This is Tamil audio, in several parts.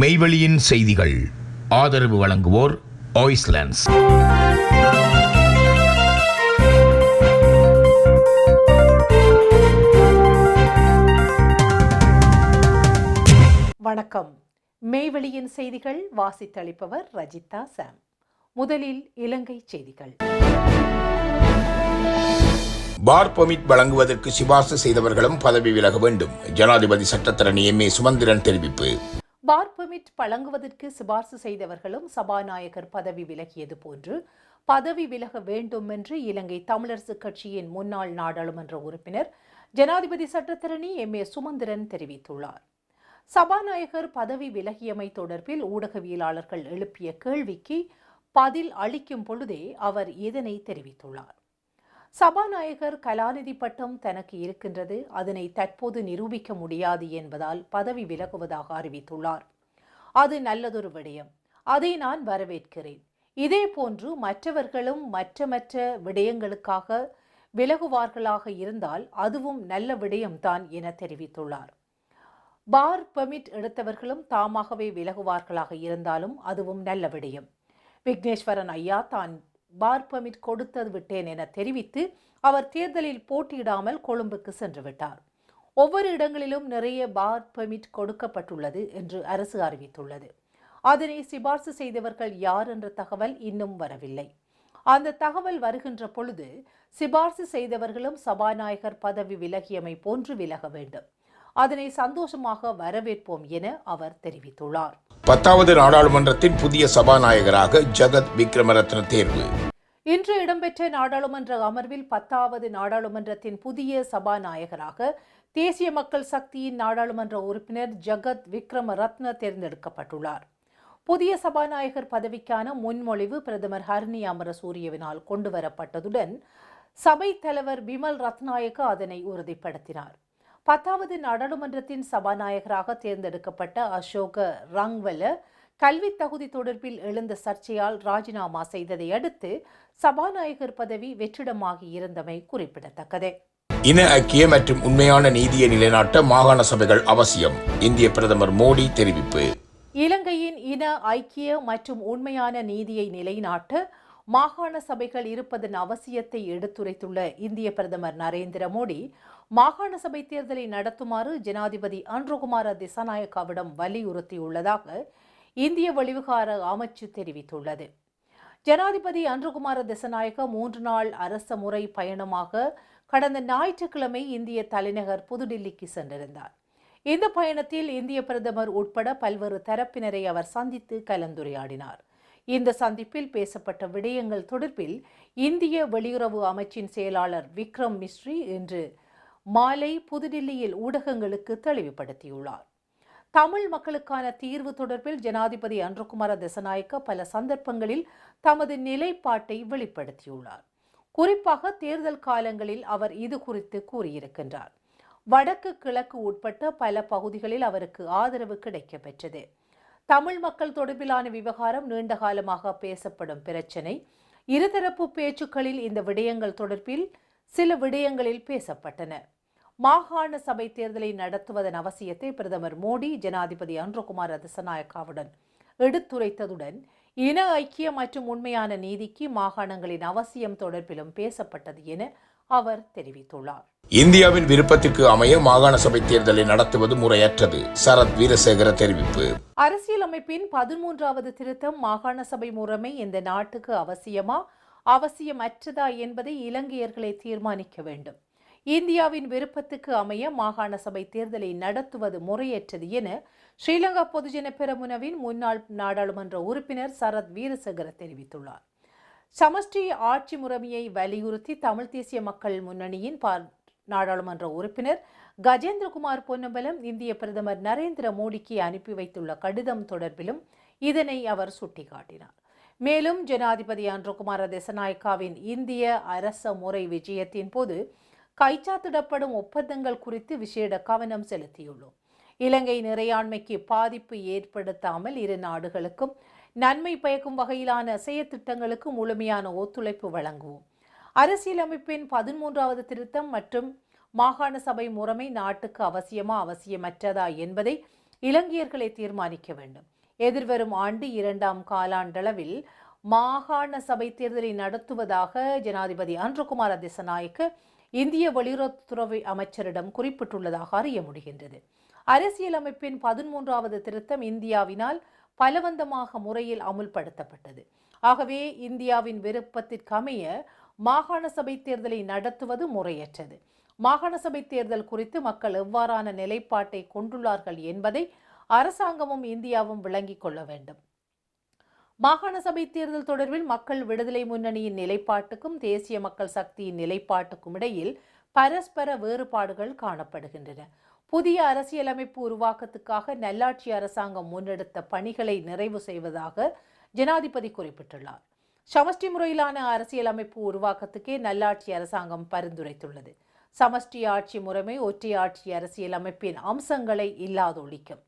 மெய்வெளியின் செய்திகள். ஆதரவு வழங்குவோர் ஆய்ஸ்லாண்ட்ஸ் வணக்கம். மெய்வெளியின் செய்திகள் வாசித்தளிப்பவர் ரஜிதா சாம். முதலில் இலங்கை செய்திகள். பார் பெர்மிட் வழங்குவதற்கு சிபார்சு செய்தவர்களும் பதவி விலக வேண்டும். ஜனாதிபதி சட்டத்தரணி எம் ஏ சுமந்திரன் தெரிவிப்பு. பார் பெர்மிட் வழங்குவதற்கு சிபார்சு செய்தவர்களும் சபாநாயகர் பதவி விலகியது போன்று பதவி விலக வேண்டும் என்று இலங்கை தமிழரசு கட்சியின் முன்னாள் நாடாளுமன்ற உறுப்பினர் ஜனாதிபதி சட்டத்தரணி எம். ஏ. சுமந்திரன் தெரிவித்துள்ளார். சபாநாயகர் பதவி விலகியமை தொடர்பில் ஊடகவியலாளர்கள் எழுப்பிய கேள்விக்கு பதில் அளிக்கும் பொழுதே அவர் இதனை தெரிவித்துள்ளார். சபாநாயகர் கலாநிதி பட்டம் தனக்கு இருக்கின்றது. அதனை தற்போது நிரூபிக்க முடியாது என்பதால் பதவி விலகுவதாக அறிவித்துள்ளார். அது நல்லதொரு விடயம். அதை நான் வரவேற்கிறேன். இதே போன்று மற்றவர்களும் மற்ற மற்ற விடயங்களுக்காக விலகுவார்களாக இருந்தால் அதுவும் நல்ல விடயம்தான் என தெரிவித்துள்ளார். பார் பெர்மிட் எடுத்தவர்களும் தாமாகவே விலகுவார்களாக இருந்தாலும் அதுவும் நல்ல விடயம். விக்னேஸ்வரன் ஐயா தான் பார் பர்மிட் கொடுத்தது விட்டேன் என தெரிவித்து அவர் தேர்தலில் போட்டியிடாமல் கொழும்புக்கு சென்று விட்டார். ஒவ்வொரு இடங்களிலும் நிறைய பார் பெர்மிட் கொடுக்கப்பட்டுள்ளது என்று அரசு அறிவித்துள்ளது. அதனை சிபார்சு செய்தவர்கள் யார் என்ற தகவல் இன்னும் வரவில்லை. அந்த தகவல் வருகின்ற பொழுது சிபார்சு செய்தவர்களும் சபாநாயகர் பதவி விலகியமை போன்று விலக வேண்டும். அதனை சந்தோஷமாக வரவேற்போம் என அவர் தெரிவித்துள்ளார். பத்தாவது நாடாளுமன்றத்தின் புதிய சபாநாயகராக ஜகத் விக்ரமரத்ன தேர்வு. இன்று இடம்பெற்ற நாடாளுமன்ற அமர்வில் பத்தாவது நாடாளுமன்றத்தின் புதிய சபாநாயகராக தேசிய மக்கள் சக்தியின் நாடாளுமன்ற உறுப்பினர் ஜகத் விக்ரம ரத்ன தேர்ந்தெடுக்கப்பட்டுள்ளார். புதிய சபாநாயகர் பதவிக்கான முன்மொழிவு பிரதமர் ஹர்னி அமரசூரியவினால் கொண்டுவரப்பட்டதுடன் சபை தலைவர் பிமல் ரத்நாயக்க அதனை உறுதிப்படுத்தினார். பத்தாவது நாடாளுமன்றத்தின் சபாநாயகராக தேர்ந்தெடுக்கப்பட்ட அசோக ரங்வல கல்வி தகுதி தொடர்பில் எழுந்த சர்ச்சையால் ராஜினாமா செய்ததை அடுத்து சபாநாயகர் பதவி வெற்றிடமாகி இருந்தமை குறிப்பிடத்தக்கது. இன ஐக்கிய மற்றும் உண்மையான நீதியை நிலைநாட்ட மாகாண சபைகள் அவசியம். இந்திய பிரதமர் மோடி தெரிவிப்பு. இலங்கையின் இன ஐக்கிய மற்றும் உண்மையான நீதியை நிலைநாட்ட மாகாண சபைகள் இருப்பதன் அவசியத்தை எடுத்துரைத்துள்ள இந்திய பிரதமர் நரேந்திர மோடி மாகாண சபை தேர்தலை நடத்துமாறு ஜனாதிபதி அன்ருகுமார திசாநாயக்காவிடம் வலியுறுத்தியுள்ளதாக இந்திய வெளிவிகார அமைச்சு தெரிவித்துள்ளது. ஜனாதிபதி அன்ருகுமார திசநாயக்க மூன்று நாள் அரச முறை பயணமாக கடந்த ஞாயிற்றுக்கிழமை இந்திய தலைநகர் புதுடில்லிக்கு சென்றிருந்தார். இந்த பயணத்தில் இந்திய பிரதமர் உட்பட பல்வேறு தரப்பினரை அவர் சந்தித்து கலந்துரையாடினார். இந்த சந்திப்பில் பேசப்பட்ட விடயங்கள் தொடர்பில் இந்திய வெளியுறவு அமைச்சின் செயலாளர் விக்ரம் மிஸ்ரி இன்று மாலை புதுடில்லியில் ஊடகங்களுக்கு தெளிவுபடுத்தியுள்ளார். தமிழ் மக்களுக்கான தீர்வு தொடர்பில் ஜனாதிபதி அன்ருகுமார திசநாயக்க பல சந்தர்ப்பங்களில் தமது நிலைப்பாட்டை வெளிப்படுத்தியுள்ளார். குறிப்பாக தேர்தல் காலங்களில் அவர் இது குறித்து கூறியிருக்கின்றார். வடக்கு கிழக்கு உட்பட்ட பல பகுதிகளில் அவருக்கு ஆதரவு கிடைக்கப்பெற்றது. தமிழ் மக்கள் தொடர்பிலான விவகாரம் நீண்ட காலமாக பேசப்படும் பிரச்சினை. இருதரப்பு பேச்சுக்களில் இந்த விடயங்கள் தொடர்பில் சில விடயங்களில் பேசப்பட்டன. மாகாண சபை தேர்தலை நடத்துவதன் அவசியத்தை பிரதமர் மோடி ஜனாதிபதி அன்ருகுமார் திசநாயக்காவுடன் எடுத்துரைத்ததுடன் இன ஐக்கிய மற்றும் உண்மையான நீதிக்கு மாகாணங்களின் அவசியம் தொடர்பிலும் பேசப்பட்டது என அவர் தெரிவித்துள்ளார். இந்தியாவின் விருப்பத்திற்கு அமைய மாகாண சபை தேர்தலை நடத்துவது முறையற்றது சரத் வீரசேகர தெரிவிப்பு. அரசியலமைப்பின் பதிமூன்றாவது திருத்தம் மாகாண சபை முறைமை இந்த நாட்டுக்கு அவசியமா? அவசியமற்றதா என்பதை இலங்கையர்களே தீர்மானிக்க வேண்டும். இந்தியாவின் விருப்பத்துக்கு அமைய மாகாண சபை தேர்தலை நடத்துவது முறையற்றது என ஸ்ரீலங்கா பொதுஜன பெரமுனவின் முன்னாள் நாடாளுமன்ற உறுப்பினர் சரத் வீரசேகர தெரிவித்துள்ளார். சமஷ்டி ஆட்சி முறைமையை வலியுறுத்தி தமிழ் தேசிய மக்கள் முன்னணியின் நாடாளுமன்ற உறுப்பினர் கஜேந்திரகுமார் பொன்னம்பலம் இந்திய பிரதமர் நரேந்திர மோடிக்கு அனுப்பி வைத்துள்ள கடிதம் தொடர்பிலும் இதனை அவர் சுட்டிக்காட்டினார். மேலும் ஜனாதிபதி அன்றகுமார தேசநாயக்காவின் இந்திய அரச முறை விஜயத்தின் போது கைச்சாத்திடப்படும் ஒப்பந்தங்கள் குறித்து விசேட கவனம் செலுத்தியுள்ளோம். இலங்கை நிறையாண்மைக்கு பாதிப்பு ஏற்படுத்தாமல் இரு நாடுகளுக்கும் நன்மை பயக்கும் வகையிலான செயற்திட்டங்களுக்கு முழுமையான ஒத்துழைப்பு வழங்குவோம். அரசியலமைப்பின் பதிமூன்றாவது திருத்தம் மற்றும் மாகாண சபை முறைமை நாட்டுக்கு அவசியமா அவசியமற்றதா என்பதை இலங்கையர்களை தீர்மானிக்க வேண்டும். எதிர்வரும் ஆண்டு இரண்டாம் காலாண்டளவில் மாகாண சபை தேர்தலை நடத்துவதாக ஜனாதிபதி அன்றுகுமார் திசநாயக்க இந்திய வெளியுறவுத்துறை அமைச்சரிடம் குறிப்பிட்டுள்ளதாக அறிய முடிகின்றது. அரசியலமைப்பின் பதிமூன்றாவது திருத்தம் இந்தியாவினால் பலவந்தமாக முறையில் அமுல்படுத்தப்பட்டது. ஆகவே இந்தியாவின் விருப்பத்திற்கமைய மாகாண சபை தேர்தலை நடத்துவது முறையற்றது. மாகாண சபை தேர்தல் குறித்து மக்கள் எவ்வாறான நிலைப்பாட்டை கொண்டுள்ளார்கள் என்பதை அரசாங்கமும் இந்தியாவும் விளங்கிக் கொள்ள வேண்டும். மாகாண சபை தேர்தல் தொடர்பில் மக்கள் விடுதலை முன்னணியின் நிலைப்பாட்டுக்கும் தேசிய மக்கள் சக்தியின் நிலைப்பாட்டுக்கும் இடையில் பரஸ்பர வேறுபாடுகள் காணப்படுகின்றன. புதிய அரசியலமைப்பு உருவாக்கத்துக்காக நல்லாட்சி அரசாங்கம் முன்னெடுத்த பணிகளை நிறைவு செய்வதாக ஜனாதிபதி குறிப்பிட்டுள்ளார். சமஷ்டி முறையிலான அரசியலமைப்பு உருவாக்கத்துக்கே நல்லாட்சி அரசாங்கம் பரிந்துரைத்துள்ளது. சமஷ்டி ஆட்சி முறைமை ஒற்றை ஆட்சி அரசியலமைப்பின் அம்சங்களை இல்லாதொழிக்கும்.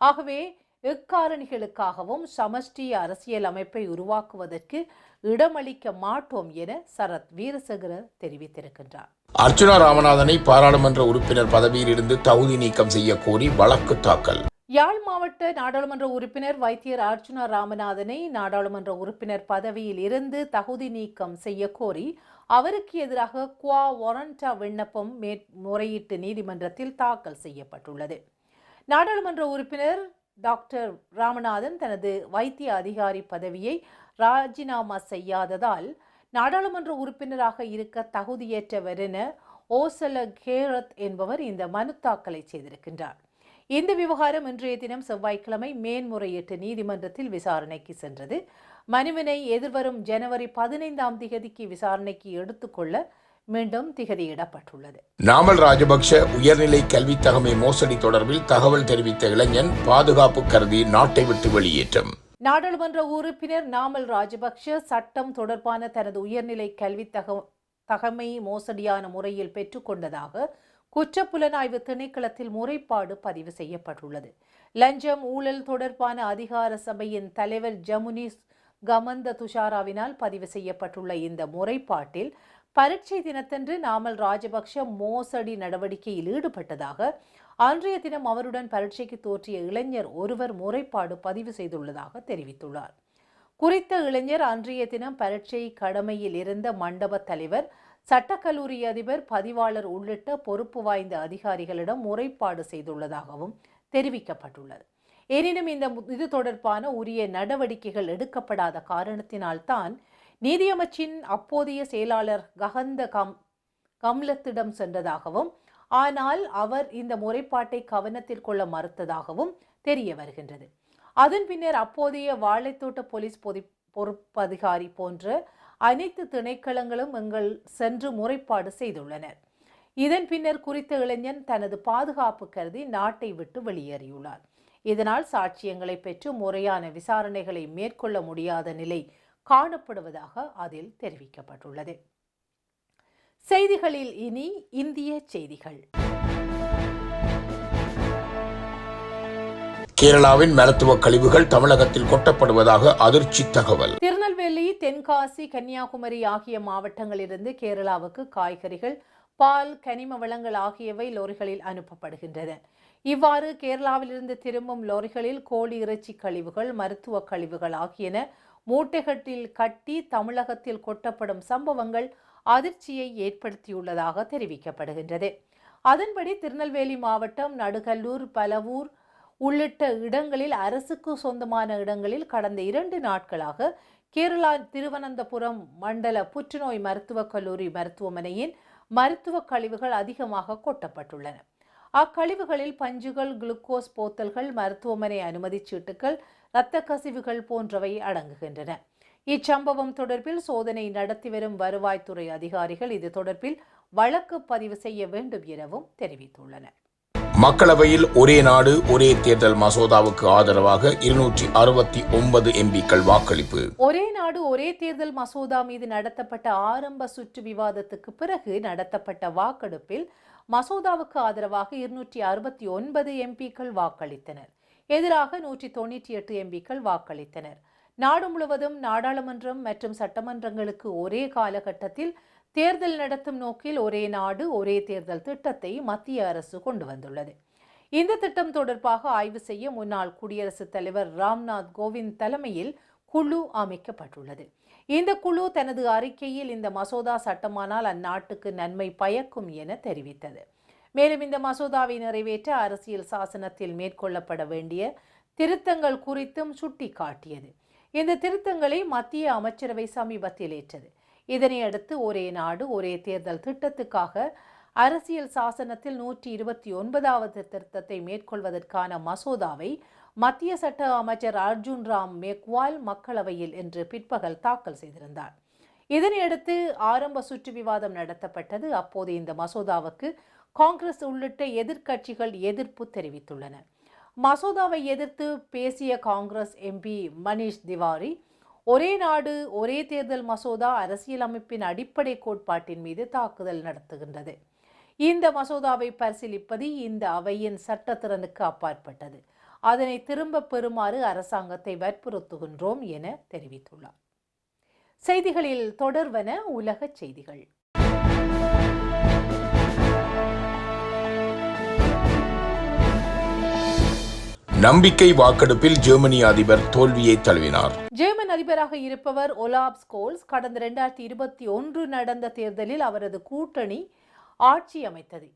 ஆகவே எக்காரணிகளுக்காகவும் சமஷ்டி அரசியல் அமைப்பை உருவாக்குவதற்கு இடமளிக்க மாட்டோம் என சரத் வீரசேகர தெரிவித்திருக்கின்றார். அர்ச்சுனா ராமநாதனை பாராளுமன்ற உறுப்பினர் பதவியில் இருந்து தகுதி நீக்கம் செய்ய கோரி வழக்கு தாக்கல். யாழ் மாவட்ட நாடாளுமன்ற உறுப்பினர் வைத்தியர் அர்ச்சுனா ராமநாதனை நாடாளுமன்ற உறுப்பினர் பதவியில் இருந்து தகுதி நீக்கம் செய்ய கோரி அவருக்கு எதிராக குவா வாரண்டா விண்ணப்பம் மேற்முறையீட்டு நீதிமன்றத்தில் தாக்கல் செய்யப்பட்டுள்ளது. நாடாளுமன்ற உறுப்பினர் டாக்டர் ராமநாதன் தனது வைத்திய அதிகாரி பதவியை ராஜினாமா செய்யாததால் நாடாளுமன்ற உறுப்பினராக இருக்க தகுதியேற்றவர் என ஓசல கேரத் என்பவர் இந்த மனு தாக்கலை செய்திருக்கின்றார். இந்த விவகாரம் இன்றைய தினம் செவ்வாய்க்கிழமை மேன்முறையீட்டு நீதிமன்றத்தில் விசாரணைக்கு சென்றது. மனுவினை எதிர்வரும் ஜனவரி பதினைந்தாம் திகதிக்கு விசாரணைக்கு எடுத்துக்கொள்ள மீண்டும் திகதியிடப்பட்டுள்ளது. நாமல் ராஜபக்ஷ உயர்நிலை கல்வித் தகமை மோசடி தொடர்பில் தகவல் தெரிவித்த இளைஞன் பாதுகாப்பு கருதி நாட்டை விட்டு வெளியேற்றம். நாடாளுமன்ற உறுப்பினர் நாமல் ராஜபக்ஷ சட்டம் தொடர்பான தனது உயர்நிலை கல்வி தக தகமை மோசடியான முறையில் பெற்றுக்கொண்டதாக குற்றப்புலனாய்வு திணைக்களத்தில் முறைப்பாடு பதிவு செய்யப்பட்டுள்ளது. லஞ்சம் ஊழல் தொடர்பான அதிகார சபையின் தலைவர் ஜமுனிஸ் கமந்த துஷாராவினால் பதிவு செய்யப்பட்டுள்ள இந்த முறைப்பாட்டில் பரீட்சை தினத்தன்று நாமல் ராஜபக்ஷ மோசடி நடவடிக்கையில் ஈடுபட்டதாக அன்றைய தினம் அவருடன் பரீட்சைக்கு தோற்றிய இளைஞர் ஒருவர் முறைப்பாடு பதிவு செய்துள்ளதாக தெரிவித்துள்ளார். குறித்த இளைஞர் அன்றைய தினம் பரீட்சை கடமையில் இருந்த மண்டப தலைவர் சட்டக்கல்லூரி அதிபர் பதிவாளர் உள்ளிட்ட பொறுப்பு வாய்ந்த அதிகாரிகளிடம் முறைப்பாடு செய்துள்ளதாகவும் தெரிவிக்கப்பட்டுள்ளது. எனினும் இந்த இது தொடர்பான உரிய நடவடிக்கைகள் எடுக்கப்படாத காரணத்தினால்தான் நீதியமைச்சின் அப்போதைய செயலாளர் ககந்த கம் கம்லத்திடம் சென்றதாகவும் ஆனால் அவர் இந்த முறைப்பாட்டை கவனத்தில் கொள்ள மறுத்ததாகவும் தெரிய வருகின்றது. அதன் பின்னர் அப்போதைய வாழைத்தோட்ட போலீஸ் பொதி பொறுப்பதிகாரி போன்ற அனைத்து திணைக்களங்களும் எங்கள் சென்று முறைப்பாடு செய்துள்ளனர். இதன் பின்னர் குறித்த இளைஞன் தனது பாதுகாப்பு கருதி நாட்டை விட்டு வெளியேறியுள்ளார். இதனால் சாட்சியங்களை பெற்று முறையான விசாரணைகளை மேற்கொள்ள முடியாத நிலை காணப்படுவதாக அதில் தெரிவிக்கப்பட்டுள்ளது. செய்திகளில் இனி இந்திய செய்திகள். கேரளாவின் மருத்துவ கழிவுகள் தமிழகத்தில் கொட்டப்படுவதாக அதிர்ச்சி தகவல். திருநெல்வேலி தென்காசி கன்னியாகுமரி ஆகிய மாவட்டங்களிலிருந்து கேரளாவுக்கு காய்கறிகள் பால் கனிம வளங்கள் ஆகியவை லோரிகளில் அனுப்பப்படுகின்றன. இவ்வாறு கேரளாவிலிருந்து திரும்பும் லோரிகளில் கோழி இறைச்சி கழிவுகள் மருத்துவ கழிவுகள் ஆகியன மூட்டைகட்டில் கட்டி தமிழகத்தில் கொட்டப்படும் சம்பவங்கள் அதிர்ச்சியை ஏற்படுத்தியுள்ளதாக தெரிவிக்கப்படுகின்றது. அதன்படி திருநெல்வேலி மாவட்டம் நடுகல்லூர் பலவூர் உள்ளிட்ட இடங்களில் அரசுக்கு சொந்தமான இடங்களில் கடந்த இரண்டு நாட்களாக கேரளா திருவனந்தபுரம் மண்டல புற்றுநோய் மருத்துவக் கல்லூரி மருத்துவமனையின் மருத்துவ கழிவுகள் அதிகமாக கொட்டப்பட்டுள்ளன. அக்கழிவுகளில் பஞ்சுகள் குளுக்கோஸ் போத்தல்கள் மருத்துவமனை அனுமதி சீட்டுகள் இரத்த கசிவுகள் போன்றவை அடங்குகின்றன. இச்சம்பவம் தொடர்பில் சோதனை நடத்தி வரும் வருவாய்த்துறை அதிகாரிகள் இது தொடர்பில் வழக்கு பதிவு செய்ய வேண்டும் எனவும் தெரிவித்துள்ளனர். மக்களவையில் ஒரே நாடு ஒரே தேர்தல் மசோதாவுக்கு ஆதரவாக இருநூற்றி அறுபத்தி ஒன்பது எம்பிக்கள் வாக்களிப்பு. ஒரே நாடு ஒரே தேர்தல் மசோதா மீது நடத்தப்பட்ட ஆரம்ப சுற்று விவாதத்துக்கு பிறகு நடத்தப்பட்ட வாக்கெடுப்பில் மசோதாவுக்கு ஆதரவாக இருநூற்றி அறுபத்தி ஒன்பது எம்பிக்கள் வாக்களித்தனர். எதிராக நூற்றி தொண்ணூற்றி எட்டு எம்பிக்கள் வாக்களித்தனர். நாடு முழுவதும் நாடாளுமன்றம் மற்றும் சட்டமன்றங்களுக்கு ஒரே காலகட்டத்தில் தேர்தல் நடத்தும் நோக்கில் ஒரே நாடு ஒரே தேர்தல் திட்டத்தை மத்திய அரசு கொண்டு வந்துள்ளது. இந்த திட்டம் தொடர்பாக ஆய்வு செய்ய முன்னாள் குடியரசுத் தலைவர் ராம்நாத் கோவிந்த் தலைமையில் குழு அமைக்கப்பட்டுள்ளது. இந்த குழு தனது அறிக்கையில் இந்த மசோதா சட்டமானால் அந்நாட்டுக்கு நன்மை பயக்கும் என தெரிவித்தது. மேலும் இந்த மசோதாவை நிறைவேற்ற அரசியல் சாசனத்தில் மேற்கொள்ளப்பட வேண்டிய திருத்தங்கள் குறித்தும் சுட்டிக்காட்டியது. இந்த திருத்தங்களை மத்திய அமைச்சரவை சமீபத்தில் ஏற்றது. இதனையடுத்து ஒரே நாடு ஒரே தேர்தல் திட்டத்துக்காக அரசியல் சாசனத்தில் நூற்றி இருபத்தி ஒன்பதாவது திருத்தத்தை மேற்கொள்வதற்கான மசோதாவை மத்திய சட்ட அமைச்சர் அர்ஜுன் ராம் மேக்வால் மக்களவையில் இன்று பிற்பகல் தாக்கல் செய்திருந்தார். இதனையடுத்து ஆரம்ப சுற்று விவாதம் நடத்தப்பட்டது. அப்போது இந்த மசோதாவுக்கு காங்கிரஸ் உள்ளிட்ட எதிர்க்கட்சிகள் எதிர்ப்பு தெரிவித்துள்ளன. மசோதாவை எதிர்த்து பேசிய காங்கிரஸ் எம்பி மணீஷ் திவாரி ஒரே நாடு ஒரே தேர்தல் மசோதா அரசியலமைப்பின் அடிப்படை கோட்பாட்டின் மீது தாக்குதல் நடத்துகின்றது. இந்த மசோதாவை பரிசீலிப்பது இந்த அவையின் சட்டத்திறனுக்கு அப்பாற்பட்டது. அதனை திரும்ப பெறுமாறு அரசாங்கத்தை வற்புறுத்துகின்றோம் என தெரிவித்துள்ளார். செய்திகளில் தொடர்வன உலகச் செய்திகள். நம்பிக்கை வாக்கெடுப்பில் ஜெர்மனி அதிபர் தோல்வியை தழுவினார். ஜெர்மன் அதிபராக இருப்பவர் ஒலாப் ஸ்கோல்ஸ் கடந்த இரண்டாயிரத்தி இருபத்தி ஒன்று நடந்த தேர்தலில் அவரது கூட்டணி ஆட்சி அமைத்தது.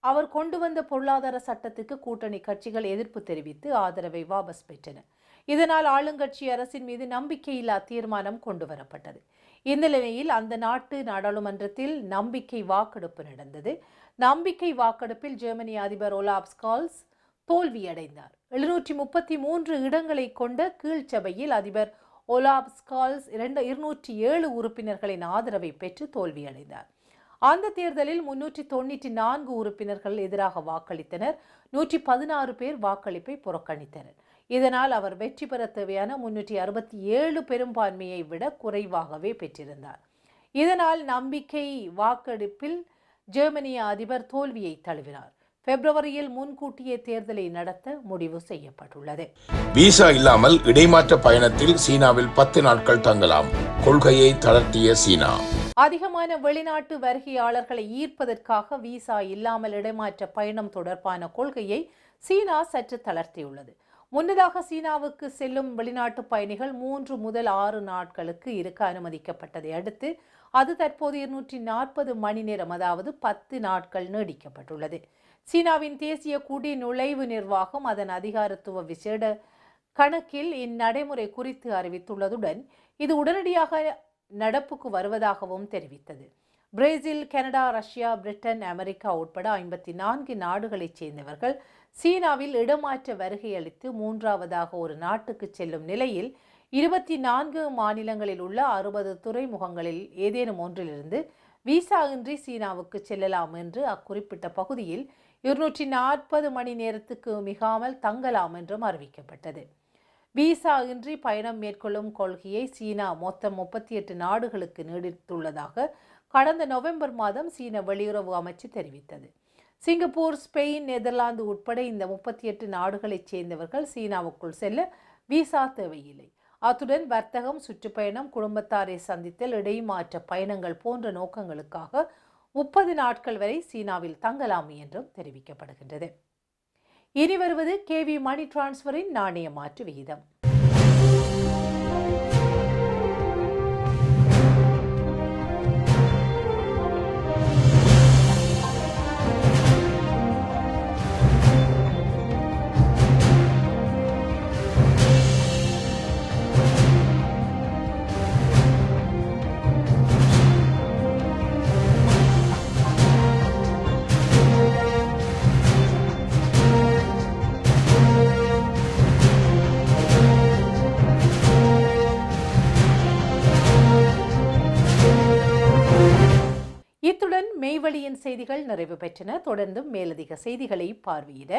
அவர் கொண்டு வந்த பொருளாதார சட்டத்துக்கு கூட்டணி கட்சிகள் எதிர்ப்பு தெரிவித்து ஆதரவை வாபஸ் பெற்றன. இதனால் ஆளுங்கட்சி அரசின் மீது நம்பிக்கையில்லா தீர்மானம் கொண்டு வரப்பட்டது. இந்த நிலையில் அந்த நாட்டு நாடாளுமன்றத்தில் நம்பிக்கை வாக்கெடுப்பு நடந்தது. நம்பிக்கை வாக்கெடுப்பில் ஜெர்மனி அதிபர் ஒலாப் ஸ்கால்ஸ் தோல்வியடைந்தார். எழுநூற்றி முப்பத்தி மூன்று இடங்களை கொண்ட கீழ்ச்சபையில் அதிபர் ஒலாப் ஸ்கால்ஸ் இரண்டு இருநூற்றி ஏழு உறுப்பினர்களின் ஆதரவை பெற்று தோல்வியடைந்தார். அந்த தேர்தலில் முன்னூற்றி தொண்ணூற்றி நான்கு உறுப்பினர்கள் எதிராக வாக்களித்தனர். நூற்றி பதினாறு பேர் வாக்களிப்பை புறக்கணித்தனர். இதனால் அவர் வெற்றி பெற தேவையான முன்னூற்றி அறுபத்தி ஏழு பெரும்பான்மையை விட குறைவாகவே பெற்றிருந்தார். இதனால் நம்பிக்கை வாக்கெடுப்பில் ஜெர்மனிய அதிபர் தோல்வியை தழுவினார். பிப்ரவரியில் முன்கூட்டியே தேர்தலை நடத்த முடிவு செய்யப்பட்டுள்ளது. விசா இல்லாமல் இடைமாற்ற பயணத்தில் சீனாவில் பத்து நாட்கள் தங்கலாம். கொள்கையை தளர்த்திய சீனா. அதிகமான வெளிநாட்டு வருகையாளர்களை ஈர்ப்பதற்காக விசா இல்லாமல் இடமாற்ற பயணம் தொடர்பான கொள்கையை சீனா சற்று தளர்த்தியுள்ளது. முன்னதாக சீனாவுக்கு செல்லும் வெளிநாட்டு பயணிகள் மூன்று முதல் ஆறு நாட்களுக்கு இருக்க அனுமதிக்கப்பட்டதை அடுத்து அது தற்போது இருநூற்றி நாற்பது மணி நேரம் அதாவது பத்து நாட்கள் நீடிக்கப்பட்டுள்ளது. சீனாவின் தேசிய குடி நுழைவு நிர்வாகம் அதன் அதிகாரத்துவ விசேட கணக்கில் இந்நடைமுறை குறித்து அறிவித்துள்ளதுடன் இது உடனடியாக நடப்புக்கு வருவதாகவும் தெரிவித்தது. Brazil Canada Russia Britain America உட்பட ஐம்பத்தி நான்கு நாடுகளைச் சேர்ந்தவர்கள் சீனாவில் இடமாற்ற வருகை அளித்து மூன்றாவதாக ஒரு நாட்டுக்கு செல்லும் நிலையில் இருபத்தி நான்கு மாநிலங்களில் உள்ள அறுபது துறைமுகங்களில் ஏதேனும் ஒன்றிலிருந்து விசா இன்றி சீனாவுக்கு செல்லலாம் என்று அக்குறிப்பிட்ட பகுதியில் இருநூற்றி நாற்பது மணி நேரத்துக்கு மிகாமல் தங்கலாம் என்றும் அறிவிக்கப்பட்டது. விசா இன்றி பயணம் மேற்கொள்ளும் கொள்கையை சீனா மொத்தம் முப்பத்தி எட்டு நாடுகளுக்கு நீடித்துள்ளதாக கடந்த நவம்பர் மாதம் சீன வெளியுறவு அமைச்சு தெரிவித்தது. சிங்கப்பூர் ஸ்பெயின் நெதர்லாந்து உட்பட இந்த முப்பத்தி எட்டு நாடுகளைச் சேர்ந்தவர்கள் சீனாவுக்குள் செல்ல விசா தேவையில்லை. அத்துடன் வர்த்தகம் சுற்றுப்பயணம் குடும்பத்தாரை சந்தித்தல் இடைமாற்ற பயணங்கள் போன்ற நோக்கங்களுக்காக முப்பது நாட்கள் வரை சீனாவில் தங்கலாம் என்றும் தெரிவிக்கப்படுகின்றது. இனி வருவது கேவி மணி டிரான்ஸ்ஃபரின் நாணய மாற்று விகிதம். இத்துடன் மெய்வழியின் செய்திகள் நிறைவு பெற்றன. தொடர்ந்தும் மேலதிக செய்திகளை பார்வையிட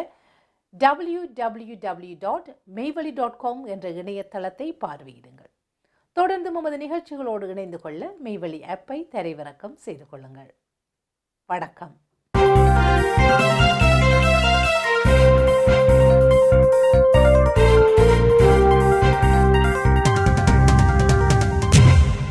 W W W dot Meivazhi dot com என்ற இணையதளத்தை பார்வையிடுங்கள். தொடர்ந்து நமது நிகழ்ச்சிகளோடு இணைந்து கொள்ள மெய்வழி ஆப்பை தரைவிறக்கம் செய்து கொள்ளுங்கள். வணக்கம்.